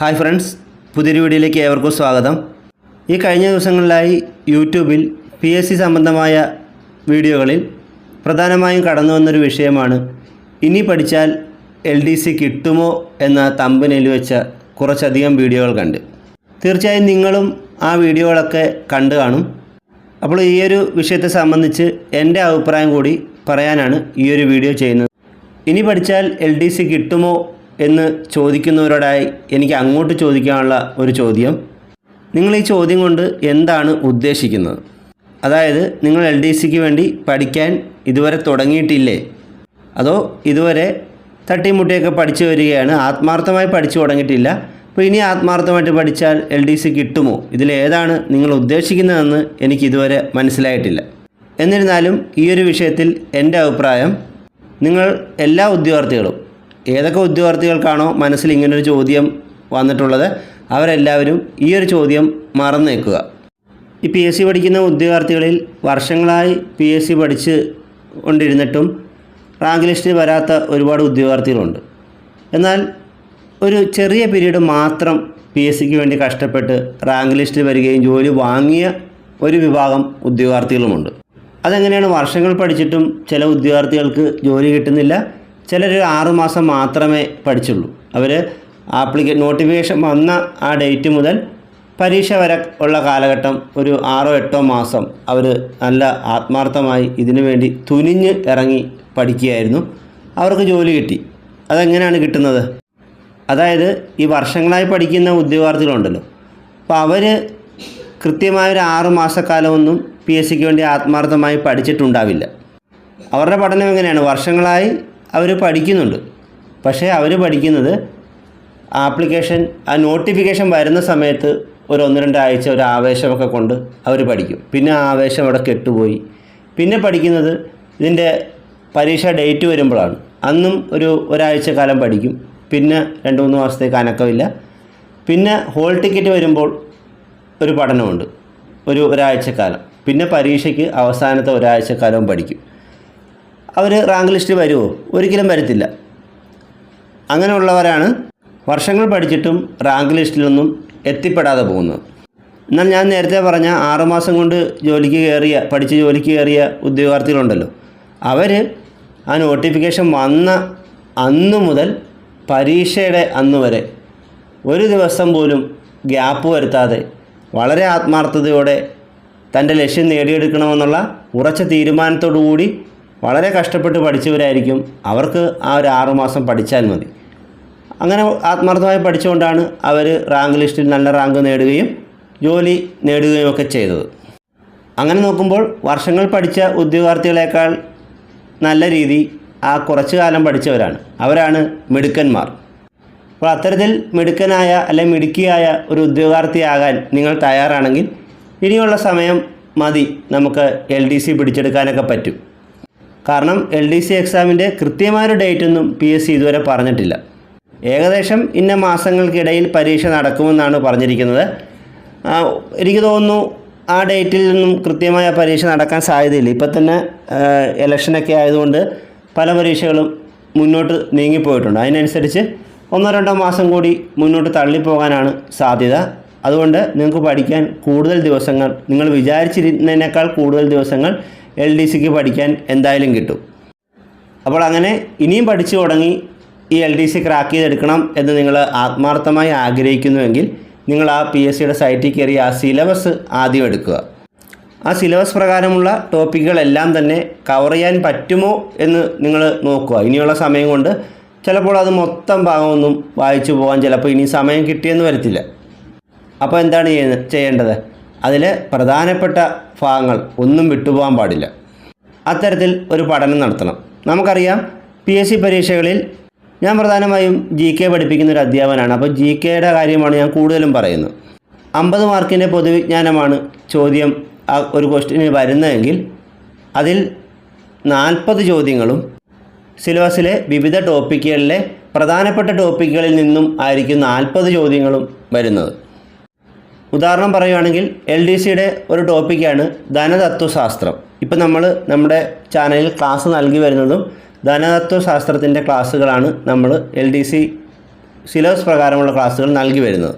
Hi friends പുതിയൊരു വീഡിയോയിലേക്ക് ഏവർക്കും സ്വാഗതം. ഈ കഴിഞ്ഞ ദിവസങ്ങളിലായി യൂട്യൂബിൽ പി എസ് സി സംബന്ധമായ വീഡിയോകളിൽ പ്രധാനമായും കടന്നു വന്നൊരു വിഷയമാണ് ഇനി പഠിച്ചാൽ എൽ ഡി സി കിട്ടുമോ എന്ന തമ്പനിൽ വെച്ച കുറച്ചധികം വീഡിയോകൾ കണ്ട്. തീർച്ചയായും നിങ്ങളും ആ വീഡിയോകളൊക്കെ കണ്ടു കാണും. അപ്പോൾ ഈ ഒരു വിഷയത്തെ സംബന്ധിച്ച് എന്റെ അഭിപ്രായം കൂടി പറയാനാണ് ഈ ഒരു വീഡിയോ ചെയ്യുന്നത്. ഇനി പഠിച്ചാൽ എൽ ഡി സി കിട്ടുമോ എന്ന് ചോദിക്കുന്നവരോടായി എനിക്ക് അങ്ങോട്ട് ചോദിക്കാനുള്ള ഒരു ചോദ്യം. നിങ്ങൾ ഈ ചോദ്യം കൊണ്ട് എന്താണ് ഉദ്ദേശിക്കുന്നത്? അതായത് നിങ്ങൾ എൽ ഡി സിക്ക് വേണ്ടി പഠിക്കാൻ ഇതുവരെ തുടങ്ങിയിട്ടില്ലേ? അതോ ഇതുവരെ തട്ടിമുട്ടിയൊക്കെ പഠിച്ചു വരികയാണ് ആത്മാർത്ഥമായി പഠിച്ചു തുടങ്ങിയിട്ടില്ല. അപ്പോൾ ഇനി ആത്മാർത്ഥമായിട്ട് പഠിച്ചാൽ എൽ ഡി സി കിട്ടുമോ? ഇതിലേതാണ് നിങ്ങൾ ഉദ്ദേശിക്കുന്നതെന്ന് എനിക്ക് ഇതുവരെ മനസ്സിലായിട്ടില്ല. എന്നിരുന്നാലും ഈ ഒരു വിഷയത്തിൽ എന്റെ അഭിപ്രായം നിങ്ങൾ എല്ലാ ഉദ്യോഗാർത്ഥികളും ഏതൊക്കെ ഉദ്യോഗാർത്ഥികൾക്കാണോ മനസ്സിൽ ഇങ്ങനൊരു ചോദ്യം വന്നിട്ടുള്ളത് അവരെല്ലാവരും ഈ ഒരു ചോദ്യം മറന്നേക്കുക. ഈ പി എസ് സി പഠിക്കുന്ന ഉദ്യോഗാർത്ഥികളിൽ വർഷങ്ങളായി പി എസ് സി പഠിച്ച് കൊണ്ടിരുന്നിട്ടും റാങ്ക് ലിസ്റ്റിൽ വരാത്ത ഒരുപാട് ഉദ്യോഗാർത്ഥികളുണ്ട്. എന്നാൽ ഒരു ചെറിയ പീരീഡ് മാത്രം പി എസ് സിക്ക് വേണ്ടി കഷ്ടപ്പെട്ട് റാങ്ക് ലിസ്റ്റിൽ വരികയും ജോലി വാങ്ങിയ ഒരു വിഭാഗം ഉദ്യോഗാർത്ഥികളുമുണ്ട്. അതെങ്ങനെയാണ് വർഷങ്ങൾ പഠിച്ചിട്ടും ചില ഉദ്യോഗാർത്ഥികൾക്ക് ജോലി കിട്ടുന്നില്ല? ചിലർ ആറുമാസം മാത്രമേ പഠിച്ചുള്ളൂ. അവർ ആപ്ലിക്കേ നോട്ടിഫിക്കേഷൻ വന്ന ആ ഡേറ്റ് മുതൽ പരീക്ഷ വരെ ഉള്ള കാലഘട്ടം ഒരു ആറോ എട്ടോ മാസം അവർ നല്ല ആത്മാർത്ഥമായി ഇതിനു വേണ്ടി തുനിഞ്ഞ് ഇറങ്ങി പഠിക്കുകയായിരുന്നു. അവർക്ക് ജോലി കിട്ടി. അതെങ്ങനെയാണ് കിട്ടുന്നത്? അതായത് ഈ വർഷങ്ങളായി പഠിക്കുന്ന ഉദ്യോഗാർത്ഥികളുണ്ടല്ലോ. അപ്പോൾ അവർ കൃത്യമായൊരു ആറ് മാസക്കാലമൊന്നും പി എസ് സിക്ക് വേണ്ടി ആത്മാർത്ഥമായി പഠിച്ചിട്ടുണ്ടാവില്ല. അവരുടെ പഠനം എങ്ങനെയാണ്? വർഷങ്ങളായി അവർ പഠിക്കുന്നുണ്ട്. പക്ഷേ അവർ പഠിക്കുന്നത് ആപ്ലിക്കേഷൻ ആ നോട്ടിഫിക്കേഷൻ വരുന്ന സമയത്ത് ഒരു ഒന്ന് രണ്ടാഴ്ച ഒരു ആവേശമൊക്കെ കൊണ്ട് അവർ പഠിക്കും. പിന്നെ ആ ആവേശം അവിടെ കെട്ടുപോയി. പിന്നെ പഠിക്കുന്നത് ഇതിന്റെ പരീക്ഷ ഡേറ്റ് വരുമ്പോഴാണ്. അന്നും ഒരു ഒരാഴ്ച കാലം പഠിക്കും. പിന്നെ രണ്ട് മൂന്ന് മാസത്തേക്ക് അനക്കമില്ല. പിന്നെ ഹോൾ ടിക്കറ്റ് വരുമ്പോൾ ഒരു പഠനമുണ്ട്. ഒരു ഒരാഴ്ചക്കാലം പിന്നെ പരീക്ഷയ്ക്ക് അവസാനത്തെ ഒരാഴ്ചക്കാലവും പഠിക്കും. അവർ റാങ്ക് ലിസ്റ്റ് വരുമോ ഒരിക്കലും വരത്തില്ല. അങ്ങനെയുള്ളവരാണ് വർഷങ്ങൾ പഠിച്ചിട്ടും റാങ്ക് ലിസ്റ്റിലൊന്നും എത്തിപ്പെടാതെ പോകുന്നത്. എന്നാൽ ഞാൻ നേരത്തെ പറഞ്ഞ ആറുമാസം കൊണ്ട് ജോലിക്ക് കയറിയ പഠിച്ച് ജോലിക്ക് കയറിയ ഉദ്യോഗാർത്ഥികളുണ്ടല്ലോ. അവർ ആ നോട്ടിഫിക്കേഷൻ വന്ന അന്നു മുതൽ പരീക്ഷയുടെ അന്ന് വരെ ഒരു ദിവസം പോലും ഗ്യാപ്പ് വരുത്താതെ വളരെ ആത്മാർത്ഥതയോടെ തന്റെ ലക്ഷ്യം നേടിയെടുക്കണമെന്നുള്ള ഉറച്ച തീരുമാനത്തോടു കൂടി വളരെ കഷ്ടപ്പെട്ട് പഠിച്ചവരായിരിക്കും. അവർക്ക് ആ ഒരു ആറുമാസം പഠിച്ചാൽ മതി. അങ്ങനെ ആത്മാർത്ഥമായി പഠിച്ചുകൊണ്ടാണ് അവർ റാങ്ക് ലിസ്റ്റിൽ നല്ല റാങ്ക് നേടുകയും ജോലി നേടുകയും ഒക്കെ ചെയ്തത്. അങ്ങനെ നോക്കുമ്പോൾ വർഷങ്ങൾ പഠിച്ച ഉദ്യോഗാർത്ഥികളെക്കാൾ നല്ല രീതി ആ കുറച്ചു കാലം പഠിച്ചവരാണ്. അവരാണ് മിടുക്കന്മാർ. അപ്പോൾ അത്തരത്തിൽ മിടുക്കനായ അല്ലെ മിടുക്കിയായ ഒരു ഉദ്യോഗാർത്ഥിയാകാൻ നിങ്ങൾ തയ്യാറാണെങ്കിൽ ഇനിയുള്ള സമയം മതി നമുക്ക് എൽ ഡി സി പിടിച്ചെടുക്കാനൊക്കെ പറ്റും. കാരണം എൽ ഡി സി എക്സാമിന്റെ കൃത്യമായൊരു ഡേറ്റ് ഒന്നും പി എസ് സി ഇതുവരെ പറഞ്ഞിട്ടില്ല. ഏകദേശം ഇന്ന മാസങ്ങൾക്കിടയിൽ പരീക്ഷ നടക്കുമെന്നാണ് പറഞ്ഞിരിക്കുന്നത്. എനിക്ക് തോന്നുന്നു ആ ഡേറ്റിൽ നിന്നും കൃത്യമായ പരീക്ഷ നടക്കാൻ സാധ്യതയില്ല. ഇപ്പം തന്നെ ഇലക്ഷനൊക്കെ ആയതുകൊണ്ട് പല പരീക്ഷകളും മുന്നോട്ട് നീങ്ങിപ്പോയിട്ടുണ്ട്. അതിനനുസരിച്ച് ഒന്നോ രണ്ടോ മാസം കൂടി മുന്നോട്ട് തള്ളിപ്പോകാനാണ് സാധ്യത. അതുകൊണ്ട് നിങ്ങൾക്ക് പഠിക്കാൻ കൂടുതൽ ദിവസങ്ങൾ നിങ്ങൾ വിചാരിച്ചിരുന്നതിനേക്കാൾ കൂടുതൽ ദിവസങ്ങൾ എൽ ഡി സിക്ക് പഠിക്കാൻ എന്തായാലും കിട്ടും. അപ്പോൾ അങ്ങനെ ഇനിയും പഠിച്ചു തുടങ്ങി ഈ എൽ ഡി സി ക്രാക്ക് ചെയ്തെടുക്കണം എന്ന് നിങ്ങൾ ആത്മാർത്ഥമായി ആഗ്രഹിക്കുന്നുവെങ്കിൽ നിങ്ങൾ ആ പി എസ് സിയുടെ സൈറ്റിൽ കയറി ആ സിലബസ് ആദ്യം എടുക്കുക. ആ സിലബസ് പ്രകാരമുള്ള ടോപ്പിക്കുകളെല്ലാം തന്നെ കവർ ചെയ്യാൻ പറ്റുമോ എന്ന് നിങ്ങൾ നോക്കുക. ഇനിയുള്ള സമയം കൊണ്ട് ചിലപ്പോൾ അത് മൊത്തം ഭാഗമൊന്നും വായിച്ചു പോകാൻ ചിലപ്പോൾ ഇനി സമയം കിട്ടിയെന്ന് വരത്തില്ല. അപ്പോൾ എന്താണ് ചെയ്യേണ്ടത്? അതിൽ പ്രധാനപ്പെട്ട ഭാഗങ്ങൾ ഒന്നും വിട്ടുപോകാൻ പാടില്ല. അത്തരത്തിൽ ഒരു പഠനം നടത്തണം. നമുക്കറിയാം പി എസ് സി പരീക്ഷകളിൽ ഞാൻ പ്രധാനമായും ജി കെ പഠിപ്പിക്കുന്ന ഒരു അധ്യാപകനാണ്. അപ്പോൾ ജി കെയുടെ കാര്യമാണ് ഞാൻ കൂടുതലും പറയുന്നത്. അമ്പത് മാർക്കിന്റെ പൊതുവിജ്ഞാനമാണ് ചോദ്യം ഒരു ക്വസ്റ്റ്യന് വരുന്നതെങ്കിൽ അതിൽ നാൽപ്പത് ചോദ്യങ്ങളും സിലബസിലെ വിവിധ ടോപ്പിക്കുകളിലെ പ്രധാനപ്പെട്ട ടോപ്പിക്കുകളിൽ നിന്നും ആയിരിക്കും നാൽപ്പത് ചോദ്യങ്ങളും വരുന്നത്. ഉദാഹരണം പറയുകയാണെങ്കിൽ എൽ ഡി സിയുടെ ഒരു ടോപ്പിക്കാണ് ധനതത്വശാസ്ത്രം. ഇപ്പം നമ്മൾ നമ്മുടെ ചാനലിൽ ക്ലാസ് നൽകി വരുന്നതും ധനതത്വശാസ്ത്രത്തിന്റെ ക്ലാസ്സുകളാണ് നമ്മൾ എൽ ഡി സി സിലബസ് പ്രകാരമുള്ള ക്ലാസ്സുകൾ നൽകി വരുന്നത്.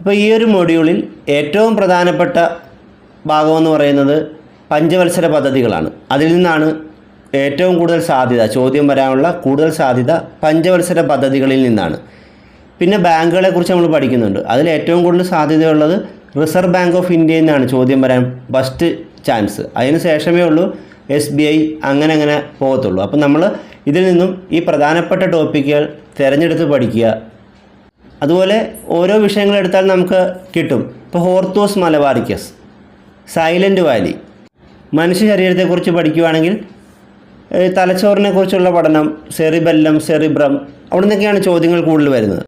അപ്പോൾ ഈ ഒരു മൊഡ്യൂളിൽ ഏറ്റവും പ്രധാനപ്പെട്ട ഭാഗമെന്ന് പറയുന്നത് പഞ്ചവത്സര പദ്ധതികളാണ്. അതിൽ നിന്നാണ് ഏറ്റവും കൂടുതൽ സാധ്യത ചോദ്യം വരാനുള്ള കൂടുതൽ സാധ്യത പഞ്ചവത്സര പദ്ധതികളിൽ നിന്നാണ്. പിന്നെ ബാങ്കുകളെ കുറിച്ച് നമ്മൾ പഠിക്കുന്നുണ്ട്. അതിൽ ഏറ്റവും കൂടുതൽ സാധ്യതയുള്ളത് റിസർവ് ബാങ്ക് ഓഫ് ഇന്ത്യയിൽ നിന്നാണ് ചോദ്യം വരാൻ ഫസ്റ്റ് ചാൻസ് അതിന് ശേഷമേ ഉള്ളൂ എസ് ബി ഐ അങ്ങനെ അങ്ങനെ പോകത്തുള്ളൂ. അപ്പം നമ്മൾ ഇതിൽ നിന്നും ഈ പ്രധാനപ്പെട്ട ടോപ്പിക്കുകൾ തിരഞ്ഞെടുത്ത് പഠിക്കുക. അതുപോലെ ഓരോ വിഷയങ്ങളെടുത്താൽ നമുക്ക് കിട്ടും. ഇപ്പോൾ ഹോർത്തോസ് മലബാറിക്കസ് സൈലന്റ് വാലി മനുഷ്യ ശരീരത്തെക്കുറിച്ച് പഠിക്കുവാണെങ്കിൽ തലച്ചോറിനെക്കുറിച്ചുള്ള തലച്ചോറിനെ കുറിച്ചുള്ള പഠനം സെറിബെല്ലം സെറിബ്രം അവിടെ നിന്നൊക്കെയാണ് ചോദ്യങ്ങൾ കൂടുതൽ വരുന്നത്.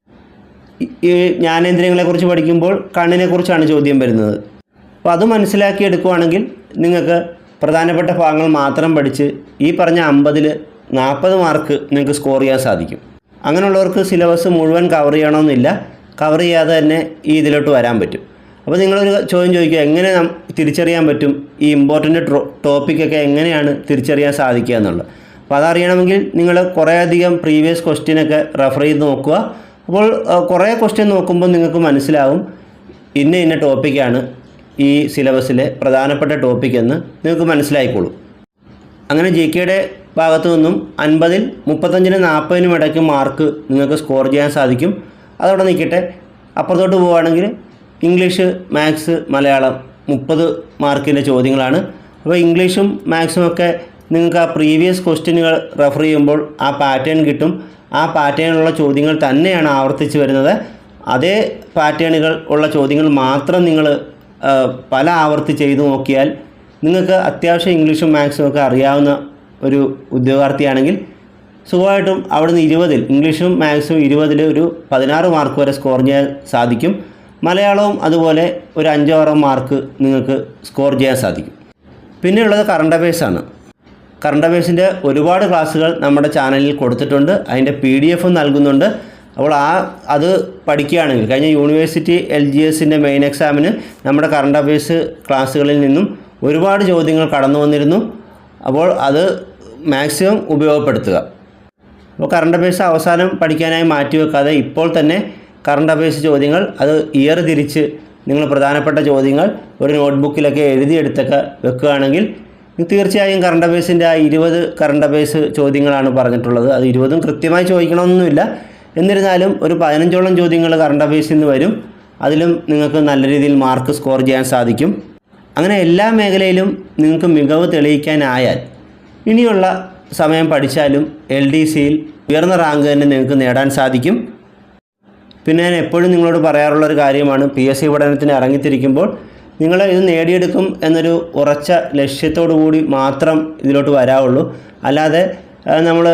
ഈ- ജ്ഞാനേന്ദ്രിയങ്ങളെക്കുറിച്ച് പഠിക്കുമ്പോൾ കണ്ണിനെക്കുറിച്ചാണ് ചോദ്യം വരുന്നത്. അപ്പോൾ അത് മനസ്സിലാക്കി എടുക്കുവാണെങ്കിൽ നിങ്ങൾക്ക് പ്രധാനപ്പെട്ട ഭാഗങ്ങൾ മാത്രം പഠിച്ച് ഈ പറഞ്ഞ അമ്പതിൽ നാൽപ്പത് മാർക്ക് നിങ്ങൾക്ക് സ്കോർ ചെയ്യാൻ സാധിക്കും. അങ്ങനെയുള്ളവർക്ക് സിലബസ് മുഴുവൻ കവർ ചെയ്യണമെന്നില്ല. കവർ ചെയ്യാതെ തന്നെ ഈ ഇതിലോട്ട് വരാൻ പറ്റും. അപ്പോൾ നിങ്ങളൊരു ചോദ്യം ചോദിക്കുക എങ്ങനെ തിരിച്ചറിയാൻ പറ്റും? ഈ ഇമ്പോർട്ടന്റ് ടോപ്പിക്കൊക്കെ എങ്ങനെയാണ് തിരിച്ചറിയാൻ സാധിക്കുക എന്നുള്ളത്. അപ്പോൾ അതറിയണമെങ്കിൽ നിങ്ങൾ കുറേയധികം പ്രീവിയസ് ക്വസ്റ്റ്യനൊക്കെ റെഫർ ചെയ്ത് നോക്കുക. അപ്പോൾ കുറേ ക്വസ്റ്റ്യൻ നോക്കുമ്പോൾ നിങ്ങൾക്ക് മനസ്സിലാവും. ഇന്ന ഇന്ന ടോപ്പിക്കാണ് ഈ സിലബസിലെ പ്രധാനപ്പെട്ട ടോപ്പിക് എന്ന് നിങ്ങൾക്ക് മനസ്സിലായിക്കോളും. അങ്ങനെ ജി കെയുടെ ഭാഗത്തു നിന്നും അൻപതിൽ മുപ്പത്തഞ്ചിനും നാൽപ്പതിനും ഇടയ്ക്ക് മാർക്ക് നിങ്ങൾക്ക് സ്കോർ ചെയ്യാൻ സാധിക്കും. അതവിടെ നിൽക്കട്ടെ. അപ്പുറത്തോട്ട് പോവുകയാണെങ്കിൽ ഇംഗ്ലീഷ് മാത്സ് മലയാളം മുപ്പത് മാർക്കിന്റെ ചോദ്യങ്ങളാണ്. അപ്പോൾ ഇംഗ്ലീഷും മാത്സും ഒക്കെ നിങ്ങൾക്ക് ആ പ്രീവിയസ് ക്വസ്റ്റ്യനുകൾ റെഫർ ചെയ്യുമ്പോൾ ആ പാറ്റേൺ കിട്ടും. ആ പാറ്റേണുള്ള ചോദ്യങ്ങൾ തന്നെയാണ് ആവർത്തിച്ച് വരുന്നത്. അതേ പാറ്റേണുകൾ ഉള്ള ചോദ്യങ്ങൾ മാത്രം നിങ്ങൾ പല ആവർത്തി ചെയ്തു നോക്കിയാൽ നിങ്ങൾക്ക് അത്യാവശ്യം ഇംഗ്ലീഷും മാത്സും ഒക്കെ അറിയാവുന്ന ഒരു ഉദ്യോഗാർത്ഥിയാണെങ്കിൽ സുഖമായിട്ടും അവിടുന്ന് ഇരുപതിൽ ഇംഗ്ലീഷും മാത്സും ഇരുപതിൽ ഒരു പതിനാറ് മാർക്ക് വരെ സ്കോർ ചെയ്യാൻ സാധിക്കും. മലയാളവും അതുപോലെ ഒരു അഞ്ചോ ആറോ മാർക്ക് നിങ്ങൾക്ക് സ്കോർ ചെയ്യാൻ സാധിക്കും. പിന്നെയുള്ളത് കറണ്ട് അഫയേഴ്സാണ് കറണ്ട് അഫയേഴ്സിന്റെ ഒരുപാട് ക്ലാസ്സുകൾ നമ്മുടെ ചാനലിൽ കൊടുത്തിട്ടുണ്ട്. അതിന്റെ പി ഡി എഫും നൽകുന്നുണ്ട്. അപ്പോൾ ആ അത് പഠിക്കുകയാണെങ്കിൽ കഴിഞ്ഞ യൂണിവേഴ്സിറ്റി എൽ ജി എസിന്റെ മെയിൻ എക്സാമിന് നമ്മുടെ കറണ്ട് അഫയേഴ്സ് ക്ലാസ്സുകളിൽ നിന്നും ഒരുപാട് ചോദ്യങ്ങൾ കടന്നു വന്നിരുന്നു. അപ്പോൾ അത് മാക്സിമം ഉപയോഗപ്പെടുത്തുക. അപ്പോൾ കറണ്ട് അഫയേഴ്സ് അവസാനം പഠിക്കാനായി മാറ്റി വെക്കാതെ ഇപ്പോൾ തന്നെ കറണ്ട് അഫയേഴ്സ് ചോദ്യങ്ങൾ അത് ഇയർ തിരിച്ച് നിങ്ങൾ പ്രധാനപ്പെട്ട ചോദ്യങ്ങൾ ഒരു നോട്ട്ബുക്കിലൊക്കെ എഴുതിയെടുത്തൊക്കെ വെക്കുകയാണെങ്കിൽ തീർച്ചയായും കറണ്ട് അഫയേഴ്സിന്റെ ആ ഇരുപത് കറണ്ട് അഫയേഴ്സ് ചോദ്യങ്ങളാണ് പറഞ്ഞിട്ടുള്ളത്. അത് ഇരുപതും കൃത്യമായി ചോദിക്കണമെന്നൊന്നുമില്ല എന്നിരുന്നാലും ഒരു പതിനഞ്ചോളം ചോദ്യങ്ങൾ കറണ്ട് അഫയേഴ്സിൽ നിന്ന് വരും. അതിലും നിങ്ങൾക്ക് നല്ല രീതിയിൽ മാർക്ക് സ്കോർ ചെയ്യാൻ സാധിക്കും. അങ്ങനെ എല്ലാ മേഖലയിലും നിങ്ങൾക്ക് മികവ് തെളിയിക്കാനായാൽ ഇനിയുള്ള സമയം പഠിച്ചാലും എൽ ഡി സിയിൽ ഉയർന്ന റാങ്ക് തന്നെ നിങ്ങൾക്ക് നേടാൻ സാധിക്കും. പിന്നെ ഞാൻ എപ്പോഴും നിങ്ങളോട് പറയാറുള്ളൊരു കാര്യമാണ് പി എസ് സി പഠനത്തിന് ഇറങ്ങിത്തിരിക്കുമ്പോൾ നിങ്ങൾ ഇത് നേടിയെടുക്കും എന്നൊരു ഉറച്ച ലക്ഷ്യത്തോടു കൂടി മാത്രം ഇതിലോട്ട് വരാവുള്ളൂ. അല്ലാതെ നമ്മൾ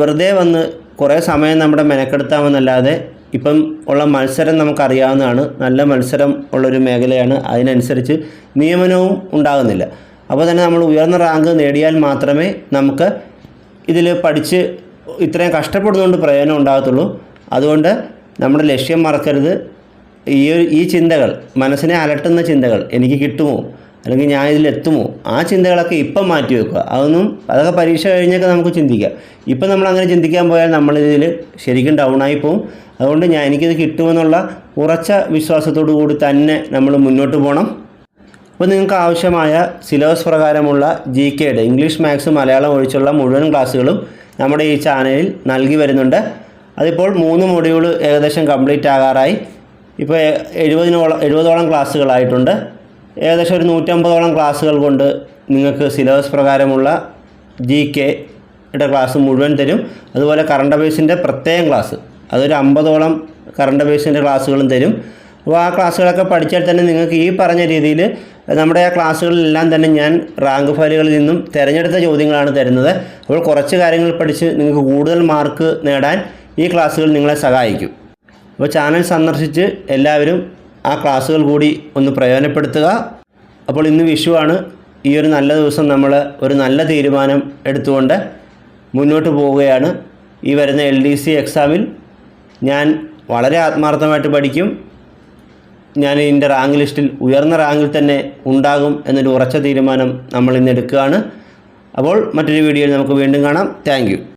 വെറുതെ വന്ന് കുറേ സമയം നമ്മുടെ മെനക്കെടുത്താമെന്നല്ലാതെ ഇപ്പം ഉള്ള മത്സരം നമുക്കറിയാവുന്നതാണ്. നല്ല മത്സരം ഉള്ളൊരു മേഖലയാണ്. അതിനനുസരിച്ച് നിയമനവും ഉണ്ടാകുന്നില്ല. അപ്പോൾ തന്നെ നമ്മൾ ഉയർന്ന റാങ്ക് നേടിയാൽ മാത്രമേ നമുക്ക് ഇതിൽ പഠിച്ച് ഇത്രയും കഷ്ടപ്പെടുന്നതുകൊണ്ട് പ്രയോജനം ഉണ്ടാകത്തുള്ളൂ. അതുകൊണ്ട് നമ്മുടെ ലക്ഷ്യം മറക്കരുത്. ഈ ഈ ചിന്തകൾ മനസ്സിനെ അലട്ടുന്ന ചിന്തകൾ എനിക്ക് കിട്ടുമോ? അല്ലെങ്കിൽ ഞാൻ ഇതിലെത്തുമോ ആ ചിന്തകളൊക്കെ ഇപ്പം മാറ്റി വെക്കുക. അതൊന്നും അതൊക്കെ പരീക്ഷ കഴിഞ്ഞൊക്കെ നമുക്ക് ചിന്തിക്കാം. ഇപ്പം നമ്മൾ അങ്ങനെ ചിന്തിക്കാൻ പോയാൽ നമ്മളിതിൽ ശരിക്കും ഡൗൺ ആയി പോകും അതുകൊണ്ട് ഞാൻ എനിക്കിത് കിട്ടുമെന്നുള്ള ഉറച്ച വിശ്വാസത്തോടു കൂടി തന്നെ നമ്മൾ മുന്നോട്ട് പോകണം അപ്പോൾ നിങ്ങൾക്ക് ആവശ്യമായ സിലബസ് പ്രകാരമുള്ള ജി കെയുടെ ഇംഗ്ലീഷ് മാത്സ് മലയാളം ഒഴിച്ചുള്ള മുഴുവൻ ക്ലാസ്സുകളും നമ്മുടെ ഈ ചാനലിൽ നൽകി വരുന്നുണ്ട്. അതിപ്പോൾ മൂന്ന് മൊഡ്യൂൾ ഏകദേശം കംപ്ലീറ്റ് ആകാറായി. ഇപ്പോൾ എഴുപതിനോളം എഴുപതോളം ക്ലാസ്സുകളായിട്ടുണ്ട്. ഏകദേശം ഒരു നൂറ്റമ്പതോളം ക്ലാസ്സുകൾ കൊണ്ട് നിങ്ങൾക്ക് സിലബസ് പ്രകാരമുള്ള ജി കെയുടെ ക്ലാസ് മുഴുവൻ തരും. അതുപോലെ കറണ്ട് അഫയേഴ്സിന്റെ പ്രത്യേകം ക്ലാസ്. അതൊരു അമ്പതോളം കറണ്ട് അഫയേഴ്സിന്റെ ക്ലാസ്സുകളും തരും. അപ്പോൾ ആ ക്ലാസ്സുകളൊക്കെ പഠിച്ചാൽ തന്നെ നിങ്ങൾക്ക് ഈ പറഞ്ഞ രീതിയിൽ നമ്മുടെ ആ ക്ലാസ്സുകളിലെല്ലാം തന്നെ ഞാൻ റാങ്ക് ഫയലുകളിൽ നിന്നും തിരഞ്ഞെടുത്ത ചോദ്യങ്ങളാണ് തരുന്നത്. അപ്പോൾ കുറച്ച് കാര്യങ്ങൾ പഠിച്ച് നിങ്ങൾക്ക് കൂടുതൽ മാർക്ക് നേടാൻ ഈ ക്ലാസ്സുകൾ നിങ്ങളെ സഹായിക്കും. അപ്പോൾ ചാനൽ സന്ദർശിച്ച് എല്ലാവരും ആ ക്ലാസ്സുകൾ കൂടി ഒന്ന് പ്രയോജനപ്പെടുത്തുക. അപ്പോൾ ഇന്ന് വിഷുവാണ് ഈ ഒരു നല്ല ദിവസം നമ്മൾ ഒരു നല്ല തീരുമാനം എടുത്തുകൊണ്ട് മുന്നോട്ട് പോവുകയാണ്. ഈ വരുന്ന എൽ ഡി സി എക്സാമിൽ ഞാൻ വളരെ ആത്മാർത്ഥമായിട്ട് പഠിക്കും. ഞാൻ ഇതിന്റെ റാങ്ക് ലിസ്റ്റിൽ ഉയർന്ന റാങ്കിൽ തന്നെ ഉണ്ടാകും എന്നൊരു ഉറച്ച തീരുമാനം നമ്മൾ ഇന്ന് എടുക്കുകയാണ്. അപ്പോൾ മറ്റൊരു വീഡിയോയിൽ നമുക്ക് വീണ്ടും കാണാം. താങ്ക്